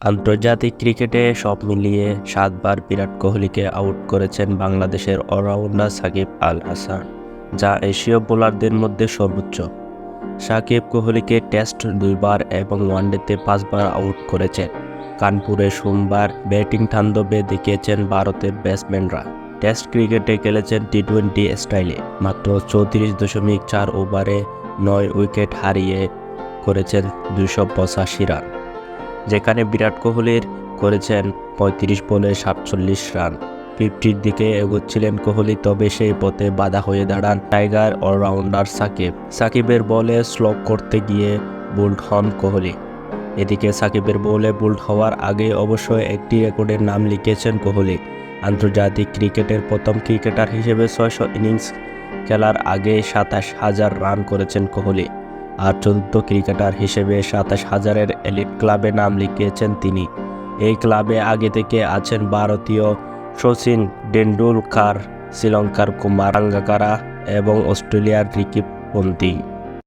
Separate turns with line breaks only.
আন্তর্জাতিক ক্রিকেটে সব মিলিয়ে সাতবার বিরাট কোহলিকে আউট করেছেন বাংলাদেশের অলরাউন্ডার সাকিব আল হাসান যা এশীয় বোলারদের মধ্যে সর্বোচ্চ। সাকিব কোহলিকে টেস্ট দুইবার এবং ওয়ানডেতে পাঁচবার আউট করেছেন। কানপুরে সোমবার ব্যাটিং তাণ্ডবে দেখিয়েছেন ভারতের ব্যাটসম্যানরা। টেস্ট ক্রিকেটে খেলেছেন টি টোয়েন্টি স্টাইলে, মাত্র চৌত্রিশ দশমিক চার ওভারে নয় উইকেট হারিয়ে করেছেন দুশো পঁচাশি রান। যেখানে বিরাট কোহলির করেছেন পঁয়ত্রিশ বলে সাতচল্লিশ রান। ফিফটির দিকে এগোচ্ছিলেন কোহলি, তবে সেই পথে বাধা হয়ে দাঁড়ান টাইগার অলরাউন্ডার সাকিব। সাকিবের বলে স্লো করতে গিয়ে বোল্ড হন কোহলি। এদিকে সাকিবের বলে বোল্ড হওয়ার আগে অবশ্য একটি রেকর্ডের নাম লিখেছেন কোহলি। আন্তর্জাতিক ক্রিকেটের প্রথম ক্রিকেটার হিসেবে ছয়শো ইনিংস খেলার আগে সাতাশ হাজার রান করেছেন কোহলি। আর চতুর্থ ক্রিকেটার হিসেবে সাতাশ হাজারের এলিট ক্লাবে নাম লিখিয়েছেন তিনি। এই ক্লাবে আগে থেকে আছেন ভারতীয় শচীন টেন্ডুলকার শ্রীলঙ্কার কুমার আঙ্গাকারা এবং অস্ট্রেলিয়ার রিকি পন্থী